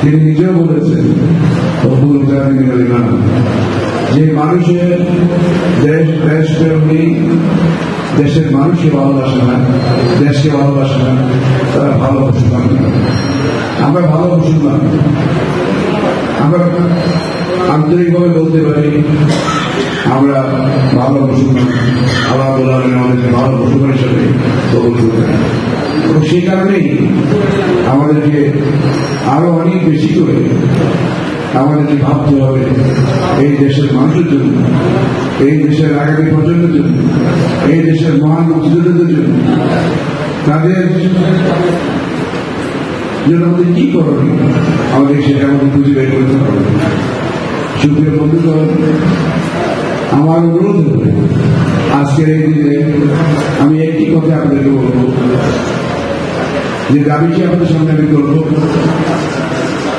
তিনি নিজেও বলেছেন যে মানুষের দেশ দেশ দেশের মানুষকে ভালোবাসে না, দেশকে ভালোবাসে না, তারা ভালো মুসলমান আমরা ভালো মুসলমান। আমরা আন্তরিকভাবে বলতে পারি আমরা ভালো মুসলমান আল্লাহ বলে আমাদেরকে ভালো মুসলমান হিসেবে কবুল করবেন এবং সেই কারণেই আমাদেরকে আরও অনেক বেশি করে আমাদেরকে ভাবতে হবে এই দেশের মানুষের জন্য, এই দেশের আগামী প্রজন্মের জন্য, এই দেশের মহান মুক্তিযোদ্ধাদের জন্য, তাদের জন্য আমাদের কি করণীয় আমাদের সেটা আমাদের খুঁজে বের করতে হবে। সুপ্রিয় বন্ধুগণ আমার অনুরোধ হবে আজকের এই দিনে আমি একটি কথা আপনাদেরকে বলব। যে দাবিটি আপনাদের সামনে আমি করব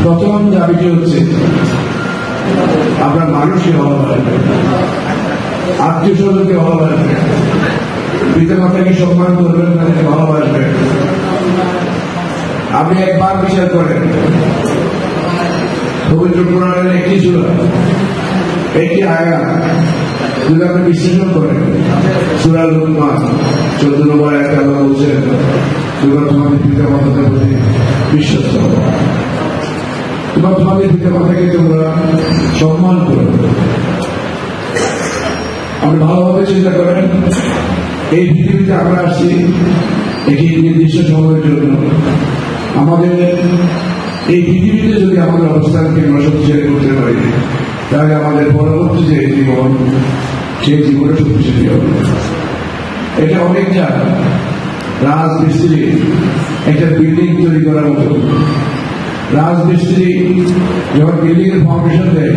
প্রথম দাবিটি হচ্ছে, আপনার মানুষকে ভালোবাসবেন আত্মীয় স্বজনকে ভালোবাসবেন পিতা মাতাকে সম্মান করবেন তাদেরকে ভালোবাসবেন আপনি একবার বিচার করেন। পবিত্র পুরাণের একটি ছিল একটি আয়া যদি আপনি বিশ্লেষণ করেন সুরা লুকমান চোদ্দ নম্বর একটা আল্লাহ বলছেন তোমরা তোমাদের পিতা মাতাদের প্রতি বিশ্বস্ত হও। তোমরা তোমাদের পিতা মাতাকে তোমরা সম্মান করো। আপনি ভালোভাবে চিন্তা করেন, এই পৃথিবীতে আমরা আসছি একটি নির্দিষ্ট সময়ের জন্য। আমাদের এই পৃথিবীতে যদি আমাদের অবস্থানকে আমরা শক্তিশালী করতে পারি, তাহলে আমাদের পরবর্তী যে জীবন সেই জীবনে শক্তিশালী হবে এটা অনেক রাজমিস্ত্রি একটা বিল্ডিং তৈরি করার মতো। রাজমিস্ত্রি যখন বিল্ডিং এর ফাউন্ডেশন দেয়,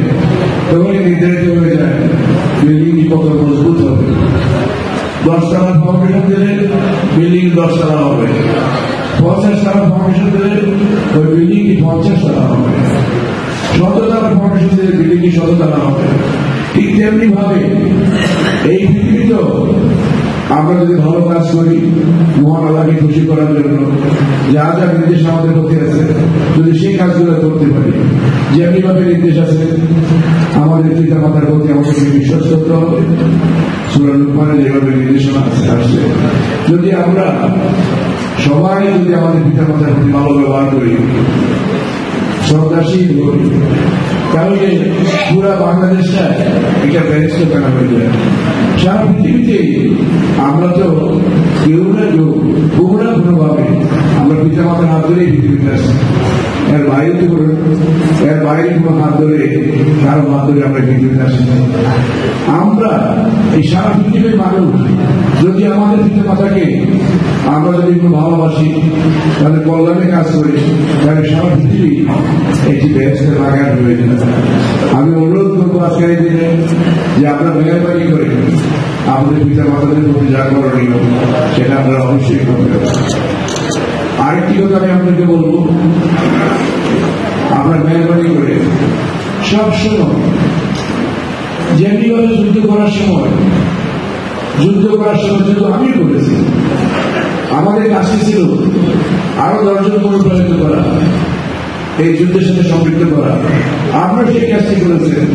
তখনই নির্ধারিত হয়ে যায় বিল্ডিংটি কত মজবুত হবে। দশতলার ফাউন্ডেশন দিলে বিল্ডিং দশতলা হবে। পঞ্চাশ তলা ফাউন্ডেশন দিলে ওই বিল্ডিংটি পঞ্চাশ তলা হবে। শততলা ফাউন্ডেশন দিলে বিল্ডিংটি শততলা হবে। ঠিক তেমনি ভাবে এই পৃথিবীতেও আমরা যদি ভালো কাজ করি, মহান আল্লাহকে খুশি করার জন্য, যা যা নির্দেশ আমাদের প্রতি আছে, যদি সেই কাজগুলো করতে পারি, যেমনি ভাবে নির্দেশ আছে, আমাদের পিতা মাতার প্রতি আমাদেরকে বিশ্বাস করতে হবে। সুরা লুকমানে যেভাবে নির্দেশনা আছে, আসছে। যদি আমরা সবাই যদি আমাদের পিতা মাতার প্রতি ভালো ব্যবহার করি আমরা তো কেউ না কেউ কোনরা কোনোভাবে আমরা পিতা মাতার হাত আসি এর বাইরে তো এর বাইরে কোনো হাত ধরে কারও হাত ধরে আমরা পৃথিবীতে আমরা এই সারা পৃথিবীর মানুষ, যদি আমাদের পিতা মাতাকে আমরা যদি একটু ভালোবাসি, তাহলে কল্যাণে কাজ করি, তাহলে সারা পৃথিবী একটি ব্যবসার বাগান যাবে আমি অনুরোধ করব আজকের দিনে যে আপনারা মেহরবানি করে আমাদের পিতা মাতাদের প্রতি যা করণীয় সেটা আপনারা অবশ্যই করবেন আরেকটি কথা আমি আপনাকে বলব, আপনার মেহরবানি করে সবসময় যেমনিভাবে যুদ্ধ করার সময়, যুদ্ধ করার সময় যুদ্ধ আমি করেছি। আমাদের কাছে ছিল আরও দশজন অনুপ্রাণিত করা। এই যুদ্ধের সাথে সম্পৃক্ত করা। আমরা সেই কাজটি করেছেন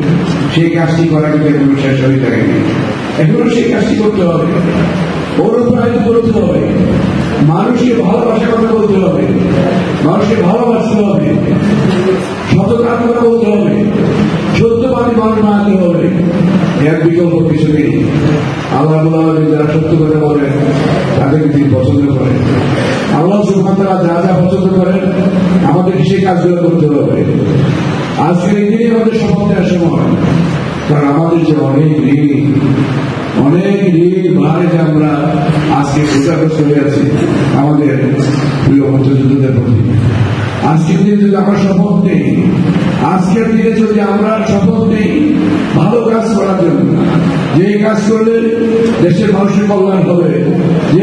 সেই কাজটি করা কিন্তু এখনও শেষ হয়ে থাকেনি এখনও সেই কাজটি করতে হবে। অনুপ্রাণিত করতে হবে। মানুষকে ভালোবাসার কথা বলতে হবে। মানুষকে ভালোবাসতে হবে। সততার কথা বলতে হবে। সত্যবাদী মানুষ বানাতে হবে। এর বিকল্প কিছু নেই। আল্লাহ যারা সত্য কথা বলেন তাদেরকে তিনি পছন্দ করেন। আল্লাহ সুলমান তারা যা যা পছন্দ করেন আমাদের সেই কাজগুলো করতে হবে। আজকের এই দিনে আমাদের নেওয়ার সময়। কারণ আমাদের যে অনেক ঋণ অনেক ঋণ ভারে যে আমরা আজকে ক্ষতিগ্রস্ত হয়ে আছি আমাদের প্রিয় মুক্তিযোদ্ধাদের প্রতি। আজকের দিনে যদি আমরা শপথ নেই, আজকের দিনে যদি আমরা শপথ নেই, ভালো কাজ করার জন্য যে কাজ করলে দেশের মানুষের কল্যাণ হবে যে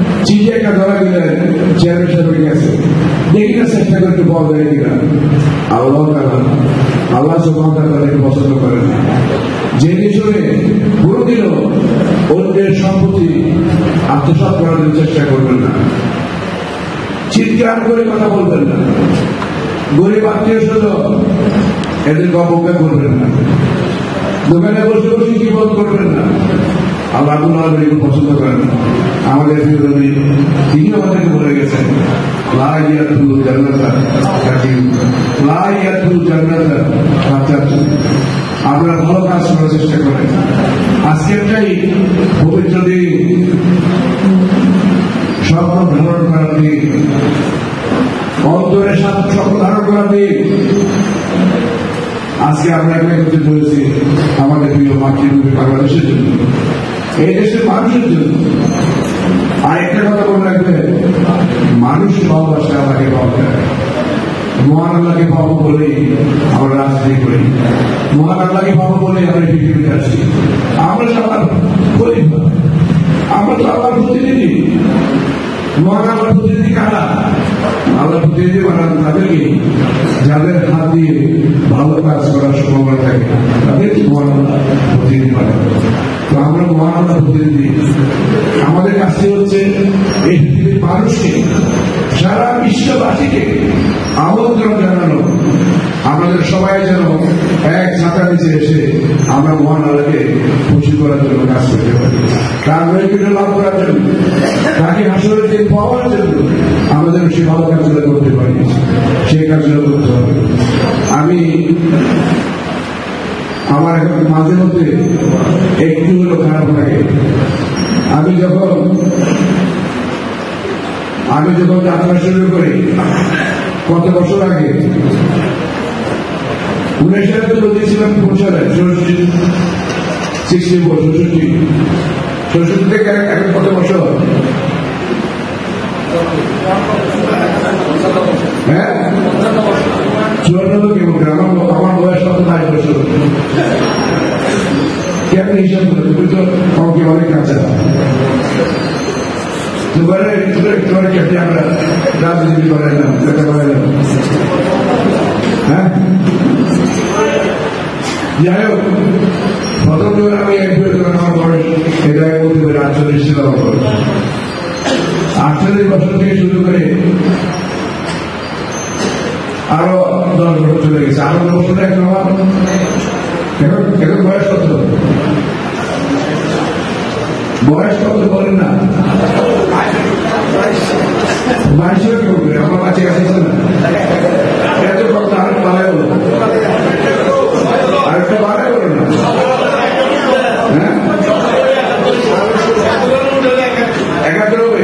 চিঠি একটা ধরা গেলেন চেয়ারের সাথে গেছে। দেখি না চেষ্টা করে একটু পাওয়া যায় কিনা। আল্লাহ তারা আল্লাহ সুবাহ তাদেরকে পছন্দ করেন জেনে শুনে কোনোদিনও অন্যের সম্পত্তি আত্মসাত করার চেষ্টা করবেন না। চিৎকার করে কথা বলবেন না। গরিব আত্মীয় স্বজন এদের অবজ্ঞা করবেন না। দোকানে বসে বসে বোধ করবেন না। আল্লাহ পছন্দ করেন না। আমাদের বিরোধী তিনি আমাদেরকে বলে গেছেন, লাইয়াতুল ভালো কাজ করার চেষ্টা করেন। আজকেরটাই পবিত্র দিন। স্বপ্ন ধারণ করার দিন। অন্তরে স্বপ্ন ধারণ করার দিন। আজকে আমরা একটা করতে চলেছি আমাদের প্রিয় মাতৃভূমি বাংলাদেশের জন্য, এই দেশের মানুষের জন্য। আরেকটা কথা মনে রাখবে মানুষ ভালোবাসে আমাকে পাওয়া যায়। মহান আল্লাহকে পাবো বলে আমরা রাজনীতি করি। মহান আল্লাহকে পাবো বলে আমরা পৃথিবীতে আসি। আমরা সবার পরিবার আমরা তো আল্লাহর প্রতিনিধি। মহান আল্লাহর প্রতিনিধি কারা? আল্লাহ প্রতিনিধি বানান তাদেরকে যাদের হাত দিয়ে ভালো কাজ করার সম্ভাবনা থাকে, তাদের মহান আল্লাহ তো আমরা মহান আল্লাহ প্রতিনিধি আমাদের কাছে হচ্ছে এই পৃথিবীর মানুষকে সারা বিশ্ববাসীকে আমন্ত্রণ জানানো সবাই যেন এক ছাতা নিচে এসে আমরা মহান আল্লাহকে খুশি করার জন্য কাজ করতে পারি তার নৈপুণ্য লাভ করার জন্য তাকে হাসলের দিন পাওয়ার জন্য আমাদের সে ভালো কাজগুলো করতে পারি, সেই কাজগুলো করতে হবে আমি আমার এখন মাঝে মধ্যে একটু হলো খারাপ লাগে। আমি যখন আমি যখন যাত্রা শুরু করি, কত বছর আগে উনিশ সালে তো বলতেছিলাম কোন সালে? ষষ্ঠী ফোর ষষ্ঠী। ষষ্ঠী থেকে এখন কত বছর? হ্যাঁ? চুয়ান্ন কি আমার আমার বয়স কত বাইশ বছর। কেমন হিসাব করে তো আমাকে অনেক কাছে দুবারে তোমার ক্ষেত্রে আমরা রাজনীতি করাইলাম, দেখা করাইলাম। হ্যাঁ? যাই হোক, প্রথম আমি যখন আমার এটা বলতে পারি আটচল্লিশ আমার আটচল্লিশ বছর থেকে শুরু করে আরও দশ বছর চলে গেছে। আরও দশ বছর এখন আমার এখন এখন বয়স কত? বয়স কত বলেন না? বাইশের কি করবে আমার কাছে কাছে না এত কথা আর বাড়ায় বলো আরেকটা বাড়ায় বলো না হ্যাঁ একাত্তর হবে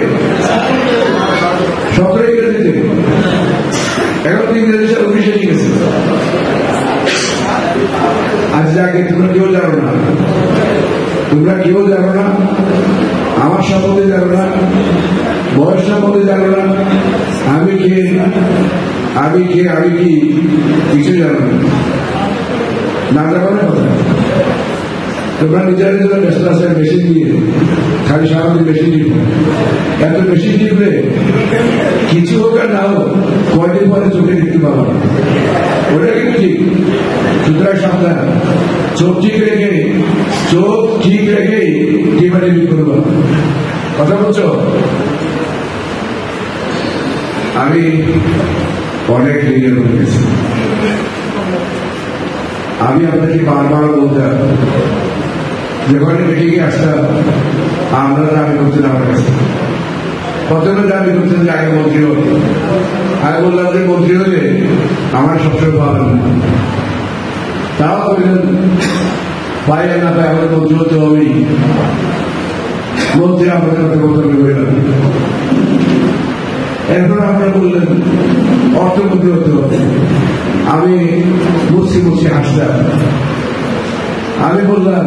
সতেরো ইংরেজিতে এখন তো ইংরেজি সাল উনিশে গেছে আজ আগে তোমরা কেউ জানো না তোমরা কেউ জানো না? আমার সম্বন্ধে জানো না? বয়স সম্বন্ধে জানো না? আমি কে? আমি কে? আমি কি? কিছু জানো না। জানো না? কথা তোমরা নিজের নিজের ব্যস্ত আছে মেশিন দিয়ে খালি সারাদিন মেশিন দিব এত মেশিন টিপলে কিছু হোক আর না হোক, কয়দিন পরে চোখে দেখতে পাবো। ওটা কিন্তু ঠিক। সুতরাং সাবধান। চোখ ঠিক রেখে, চোখ ঠিক রেখে টিমারে বিক্রি করব। কথা বলছো? আমি অনেক গেছি আমি আপনাকে বারবার বলতাম যখন মিটিংয়ে আসতাম আমরা দাবি করতেন আমার কাছে। প্রথমে দাবি করতেন যে আগে মন্ত্রী হতে আগে বললাম যে, মন্ত্রী হলে আমার সবসময় পাবেন না। তাও বললেন, পাইলে না পাই আমাদের মন্ত্রী হতে হবেই। মন্ত্রী আমাদের কথা প্রথমে বললাম এরপর আপনারা বললেন, অর্থমন্ত্রী হতে হবে। আমি মুসি মুসি হাসতাম আমি বললাম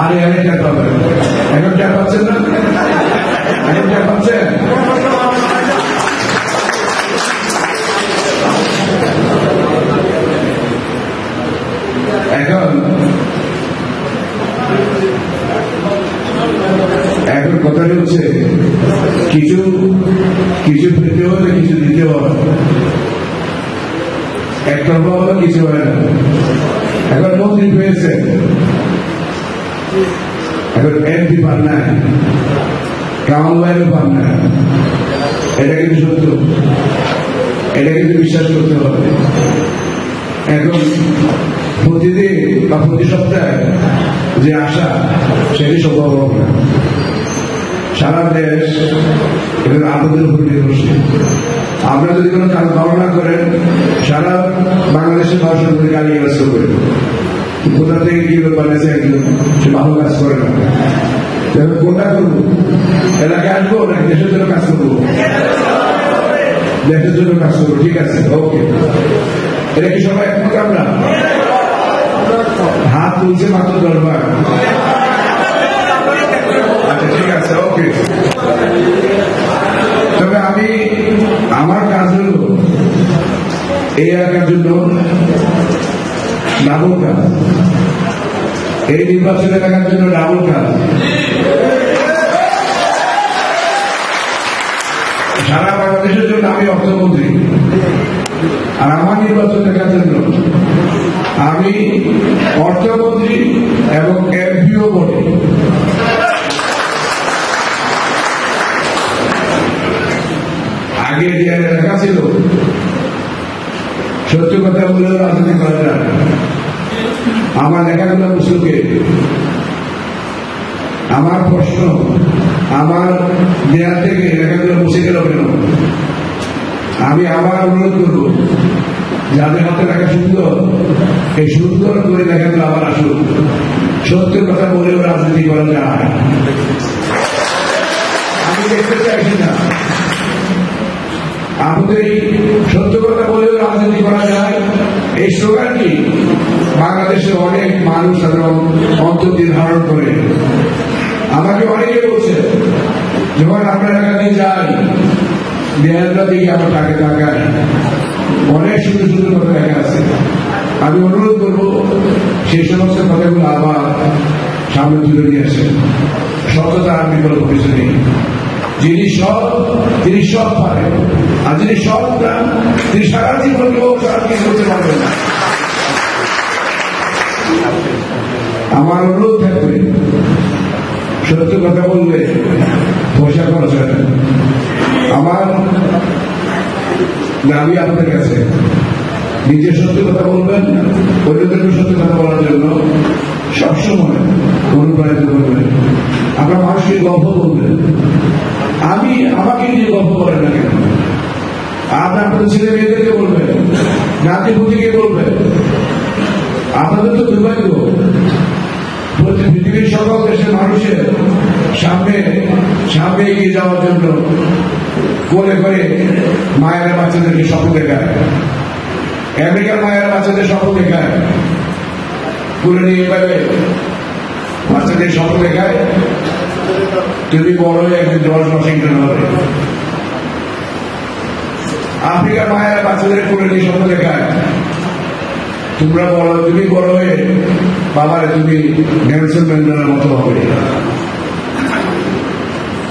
আর এখানে ট্যাপ পাবেন এখন ট্যাপ পাচ্ছেন না? এখন ট্যাপ পাচ্ছেন এখন? এখন কথাটি হচ্ছে, কিছু কিছু পেতে হবে কিছু দিতে হবে। একতরফা হলে কিছু হয় না। এখন মন্ত্রী পেয়েছে। এখন এমপি পান কামাল ভাইয়েরও পান না এটা কিন্তু সত্য। এটা কিন্তু বিশ্বাস করতে হবে। এখন প্রতিদিন বা প্রতি সপ্তাহে যে আশা, সেটি সম্ভব হবে না। সারা দেশ এদের আনন্দের উপর নির্ভরশীল। আপনারা যদি কোনো কাজ ভালো না করেন, সারা বাংলাদেশের মানুষের মধ্যে গালি গাছ করবেন কোথা থেকে কি বানিয়েছে একজন ভালো কাজ করে না তাহলে কোনটা করব এলাকায় আসব নাকি দেশের জন্য কাজ করব দেশের জন্য কাজ করব ঠিক আছে ওকে এটা কি সবাই একমত আমরা হাত তুলছে মাত্র দরবার আচ্ছা ঠিক আছে ওকে তবে আমি আমার কাজ হল এই এলাকার জন্য ডাবল কাজ এই নির্বাচন এলাকার জন্য ডাবল কাজ সারা বাংলাদেশের জন্য আমি অর্থমন্ত্রী। আর আমার নির্বাচন দেখার জন্য আমি অর্থমন্ত্রী এবং এমপিও বলি আগে যে লেখা ছিল, সত্য কথা বলেও রাজনীতি করা যায় আমার লেখাগুলো মুসলকে আমার প্রশ্ন, আমার দেয়াল থেকে লেখাগুলো মুছে গেল কেন? আমি আবার অনুরোধ করব, যাদের হাতে লেখা সুন্দর, এই সুন্দর করে লেখাগুলো আবার আসুন। সত্য কথা বলেও রাজনীতি করা যায় আমি দেখতে চাইছি না। আমাদের সত্য কথা বলেও রাজনীতি করা যায়। এই স্লোগানটি বাংলাদেশে অনেক মানুষ সাধারণ অন্তর দিয়ে ধারণ করে। আমাকে অনেকে বলছে যখন আপনার এলাকাতে যাই দেয়ালটা দিকে আমার তাকে তাকায়। অনেক সুন্দর সুন্দর কথা লেখা আছে। আমি অনুরোধ করব সেই সমস্ত কথাগুলো আবার সামনে তুলে নিয়ে আসেন। সততা আর বিকল্প কিছু নেই। যিনি সৎ তিনি সৎ পারেন। আর যিনি সৎ না তিনি সারা জীবন কেউ সারা কিছু করতে পারবেন না। আমার অনুরোধ থাকবে, সত্য কথা বললে পয়সা খরচ হয় না। আমার দাবি আপনার কাছে। নিজে সত্য কথা বলবেন, অন্যদেরকে সত্য কথা বলার জন্য সবসময় অনুপ্রাণিত করবেন। আপনার মানুষকে গল্প বলবেন। আমি আমাকে নিয়ে গল্প করেন না কেন? আপনি আপনাদের ছেলে মেয়েদেরকে বলবেন নাতি পুতিকে বলবেন আপনাদের তো দুর্ভাগ্য। পৃথিবীর সকল দেশের মানুষের সামনে সামনে এগিয়ে যাওয়ার জন্য করে করে মায়েরা বাচ্চাদেরকে স্বপ্ন দেখায়। আমেরিকার মায়েরা বাচ্চাদের স্বপ্ন দেখায়। করে নিয়ে বাচ্চাদের স্বপ্ন দেখায়। তুমি বড় হয়ে একদিন জর্জ ওয়াশিংটন হবে? আফ্রিকার মায়েরা বাচ্চাদের করে নিয়ে স্বপ্ন দেখায়। তোমরা বড় তুমি বড় হয়ে বাবারে তুমি নেলসন ম্যান্ডেলার মতো হবে।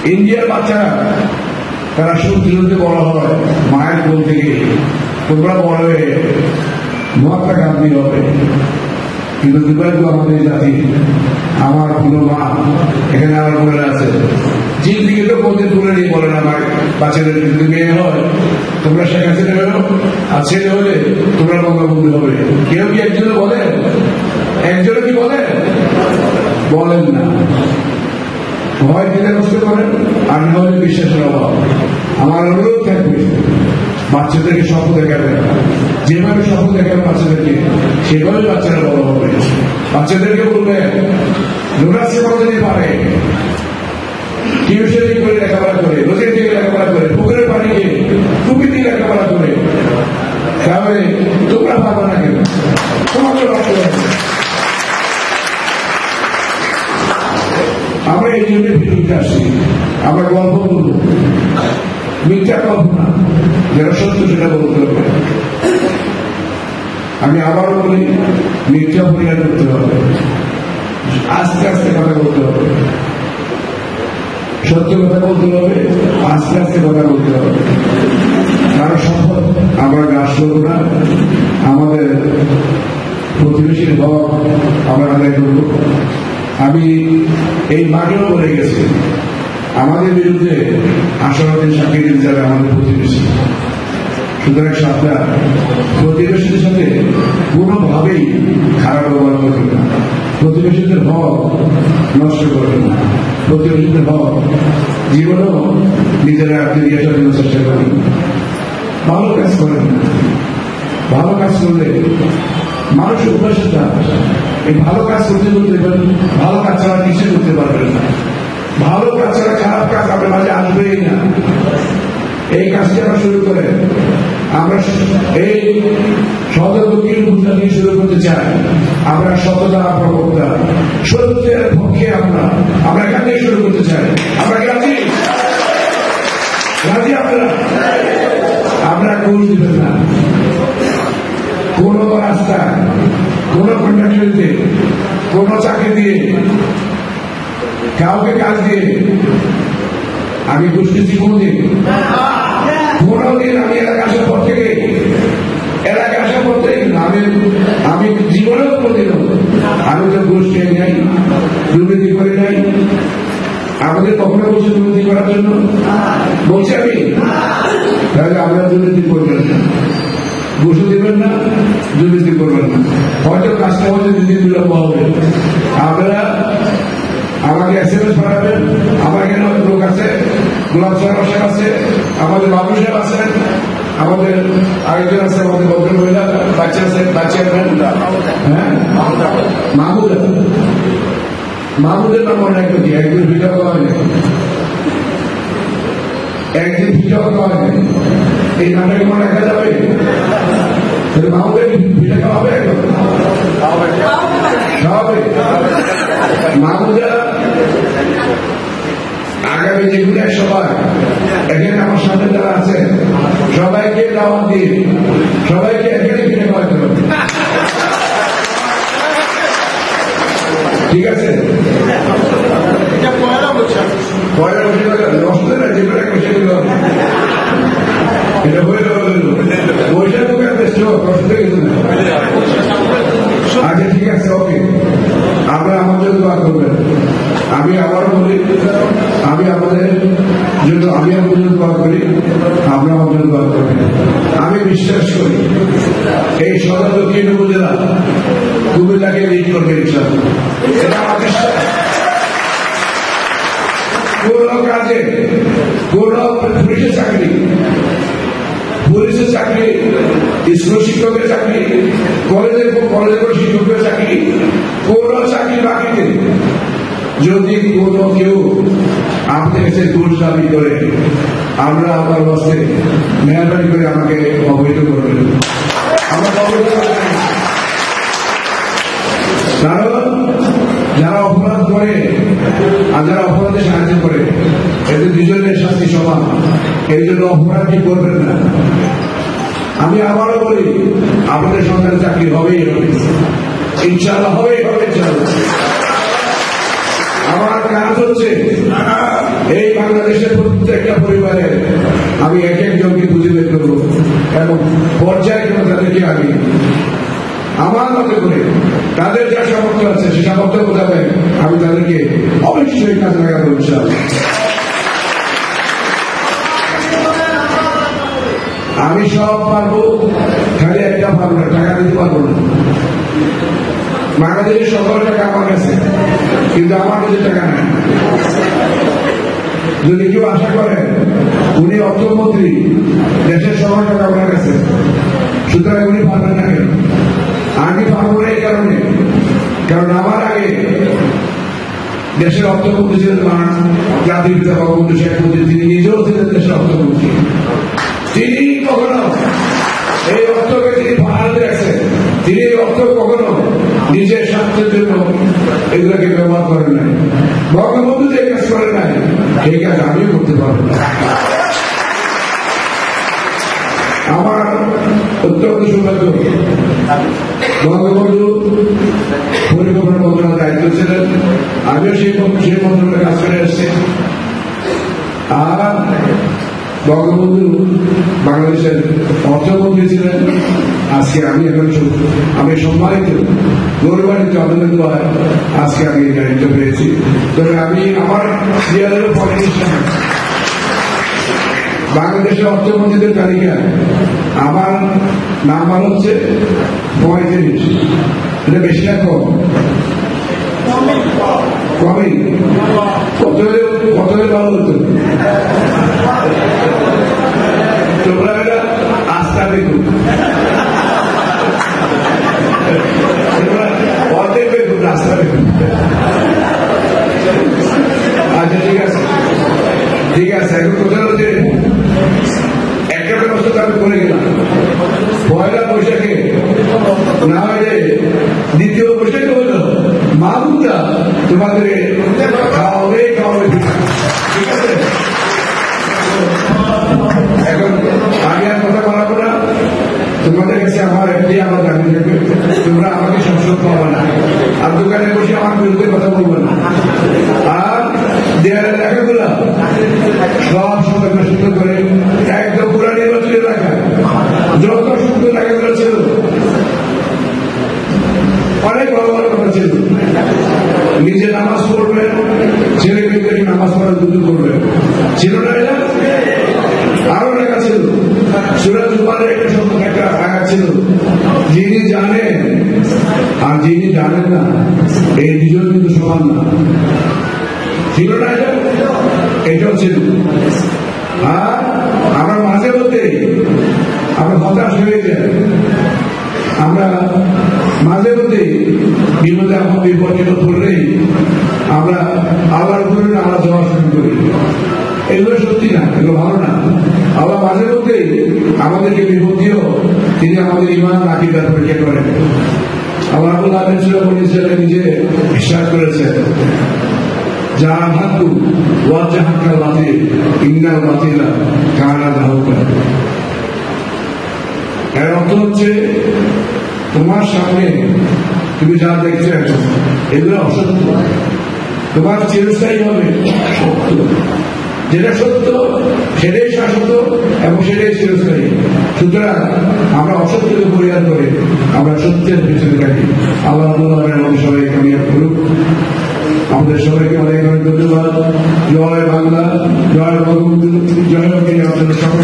ইন্ডিয়ার বাচ্চারা, তারা সূর্য বড় হয় মায়ের কোল থেকে। তোমরা বড় হয়ে মহাত্মা গান্ধী হবে। কিন্তু দুর্ভাগ্য আমাদের জাতি আমার কোনো মা, এখানে আমার মনে আছে জিল দিকে তো কোনদিন তুলে নিয়ে বলে না আমার বাচ্চাদের যদি মেয়ে হয়, তোমরা শেখ হাসিনা বেরো আর ছেলে হলে তোমরা বঙ্গবন্ধু হবে। কেউ কি একজনে বলেন একজনে কি বলেন বলেন না। ভয় দিলে নষ্ট করেন আর না হলে বিশ্বাসের অভাব। আমার অনুরোধ থাকবে, বাচ্চাদেরকে স্বপ্ন দেখাবেন যেভাবে স্বপ্ন দেখাবেন বাচ্চাদেরকে, সেভাবে বাচ্চারা বড় হবে। বাচ্চাদেরকে বলবেন নুরাসে কতদিন পারে, টিউশনি করে লেখাপড়া করে, রোজের থেকে লেখাপড়া করে, পুকুরের পানি খেয়ে টুপি দিয়ে লেখাপড়া করে, তাহলে তোমরা পারবে না কেন? তোমাকে রক্ত আমরা এই জন্য পৃথিবীতে আসি। আমরা গল্প বলব মিথ্যা গল্প না। যারা সত্য সেটা বলতে হবে। আমি আবারও বলি, মিথ্যা পরিহার করতে হবে। আস্তে আস্তে কথা বলতে হবে। সত্য কথা বলতে হবে, আস্তে আস্তে কথা বলতে হবে। কারণ সম্পদ আমরা গ্রাস করব না। আমাদের প্রতিবেশীর হক আমরা আদায় করব আমি এই মাঠেও বলে গেছি, আমাদের বিরুদ্ধে আশাবাদী দিতে যাবে আমাদের প্রতিবেশী। সুতরাং সাবধান প্রতিবেশীদের সাথে কোনোভাবেই খারাপ ব্যবহার করবে না। প্রতিবেশীদের হক নষ্ট করবে না। প্রতিবেশীদের হক জীবনেও নিজেরা ফিরিয়ে আসার জন্য চেষ্টা করি ভালো কাজ করেন ভালো কাজ করলে মানুষের উপাসে এই ভালো কাজ করতে করতে ভালো কাজ ছাড়া কিছু করতে পারবেন না? ভালো কাজ ছাড়া খারাপ কাজ আপনার মাঝে আসবেই না। এই কাজটি আমরা শুরু করে আমরা এই সদর দক্ষিণ গুজরাট দিয়ে শুরু করতে চাই। আমরা সততা প্রবক্তা। সত্যের পক্ষে আমরা। আমরা এখান থেকে শুরু করতে চাই। আমরা রাজি? রাজি আপনারা? আমরা ঘুষ দিবেন না? কোন রাস্তা, কোন কন্ডাক্টরিতে কোন চাকরি দিয়ে, কাউকে কাজ দিয়ে, আমি দিচ্ছি কোনদিন কোনদিন আমি এলাকা আসার পর থেকে, এলাকা আসার পর থেকে আমি আমি জীবনেও কোনদিন আমি তো খেয়ে যাই দুর্নীতি করে যাই আমাদের কখনো বলছে দুর্নীতি করার জন্য? বলছি আমি? তাহলে আমরা দুর্নীতি করবেন না। ঘুষও দেবেন না দুর্নীতি করবেন না। হয়তো কাজটা হয়তো দুদিন বিলম্ব হবে। আপনারা আমাকে এস এম এস পাঠাবেন আমার এখানে লোক আছে গোলাপ সাহেব সাহেব আছে আমাদের বাবু সাহেব আছেন আমাদের আরেকজন আছে আমাদের ভদ্র মহিলা বাচ্চা আছে। বাচ্চা হ্যাঁ? মাহমুদ। মাহমুদের নাম মনে একদিন ভিডিও করা হয় একদিন ভিডিও করা হয় এই নাটকে মনে রাখা যাবে? ভিডিও করা হবে হবে মাহমুদা আগামী যেগুলো সবাই এখানে আমার সামনে যারা আছে সবাইকে দাওয়াত দিয়ে সবাইকে এখানে কিনে খাওয়াতে হবে। ঠিক আছে? পয়লা বসে নষ্ট না যে করে বসে দিল এটা হয়ে যাবে বৈশাখ বেশ কষ্ট কিছু না আচ্ছা ঠিক আছে, ওকে। আমরা জন্য দোয়া করবেন। আমি আবারও বলি, আমি আমাদের জন্য, আমি জন্য দোয়া করি আমরা জন্য দোয়া করবেন। আমি বিশ্বাস করি, এই সদর দক্ষিণ উপজেলা কুমিল্লাকে লিড করবে এটা কোন কাজে কোন পুলিশের চাকরি? পুলিশের চাকরি স্কুল শিক্ষকের চাকরি কলেজের কলেজের শিক্ষকের চাকরি, কোন চাকরি বাকি নেই। যদি কোন কেউ আপনাদের কাছে ঘুষ দাবি করে, আমরা আমার বসে মেহরবানি করে আমাকে অবহিত করবেন। আমরা অবহিত কারণ যারা অপরাধ করে আর যারা অপরাধে সাহায্য করে এতে দুজনের শাস্তি সমান। এই জন্য অপরাধী করবেন না। আমি আবারও বলি, আপনাদের সন্তানের চাকরি হবে। ইনশাল্লাহ হবেই হবে আমার কাজ হচ্ছে, এই বাংলাদেশের প্রত্যেকটা পরিবারে আমি এক একজনকে খুঁজে বের করব এবং পর্যায়ে কোনো তাদেরকে আগে আমার মতে করে তাদের যা সামর্থ্য আছে সে সামর্থ্য মোতাবেক আমি তাদেরকে অবশ্যই কাজে লাগাবো ইনশাল্লাহ আমি সব পারব, খালি একটা পারব না, টাকা দিতে পারব না। বাংলাদেশের সকল টাকা আমার কাছে, কিন্তু আমার কাছে টাকা নাই। যদি কেউ আশা করে, উনি অর্থমন্ত্রী, দেশের সকল টাকা ওনার কাছে, সুতরাং উনি পারবেন না কেন? আমি পারব না এই কারণে, কারণ আমার আগে দেশের অর্থমন্ত্রী ছিলেন জাতির পিতা বঙ্গবন্ধু শেখ মুজিব, তিনি নিজেও ছিলেন দেশের অর্থমন্ত্রী। তিনি কখনো এই অর্থকে তিনি পাহাড়ে রাখছেন তিনি এই অর্থ কখনো নিজের স্বার্থের জন্য এগুলোকে ব্যবহার করেন নাই। বঙ্গবন্ধু যে কাজ করেন নাই, সেই কাজ আমিও করতে পারব আমার অত্যন্ত সৌভাগ্য। বঙ্গবন্ধু পরিকল্পনা মন্ত্রণালয়ের দায়িত্ব ছিলেন। আমিও সেই সেই মন্ত্রণালয়ে কাজ করে এসেছি। আর বঙ্গবন্ধু বাংলাদেশের অর্থমন্ত্রী ছিলেন। আজকে আমি এখন আমি সম্মানিত গৌরবান্বিত আবেদন হয় আজকে আমি এই দায়িত্ব পেয়েছি। তবে আমি আমার সিরিয়ালের পলিটিশিয়ান বাংলাদেশের অর্থমন্ত্রীদের তালিকায় আমার নাম্বার হচ্ছে পঁয়ত্রিশ এটা বেশি না কম। কমই কত ভালো হতো? তোমরা এটা আস্থা দেখুন আচ্ছা ঠিক আছে। ঠিক আছে করে পয়লা বৈশাখে না দ্বিতীয় বৈশাখে হলো মামুদা তোমাদের দোকানে বসে আমার বিরুদ্ধে কথা বলব না। আর দেয়ালে লেখাগুলো সব সুন্দর সুন্দর করে একদম পুরা নির্বাচনী এলাকা যত সুন্দর লেখাগুলো ছিল, অনেক বড় বড় কথা ছিল। নিজে নামাজ পড়বেন, ছেলে মেয়েদেরকে নামাজ পড়ার দুটো করবেন ছিল না এটা? আরও লেখা ছিল। সুরাজ জুমারের একটা শব্দ একটা আয়াত ছিল, যিনি জানেন, আর যিনি জানেন না সমান না ছিল না এটা এটাও ছিল আর আমরা মাঝে মধ্যে আমরা হতাশ হয়ে যাই আমরা মাঝে মধ্যে বিপদে এখন বিপর্যয় পড়লেই আমরা আবার উপরে আমরা যাওয়া শুরু করি এগুলো সত্যি না এগুলো ভালো না আবার মাঝে মধ্যে আমাদেরকে বিপদ দিয়েও তিনি আমাদের ইমান আকিদার পরীক্ষা করেন বাতিলা কানা দাহুকা এর অর্থ হচ্ছে, তোমার সামনে তুমি যা দেখছ এগুলো অসত্য। তোমার চিরস্থায়ী হবে। সত্য। যেটা সত্য, সেটাই শাশ্বত এবং সেটাই চিরস্থায়ী। সুতরাং আমরা অসত্যকে পরিহার করে আমরা সত্যের পিছনে থাকি। আল্লাহ আমাদের সবাই কামিয়াব করুক। আমাদের সবাইকে অনেক অনেক ধন্যবাদ। জয় বাংলা, জয় বঙ্গবন্ধু, জয় সকল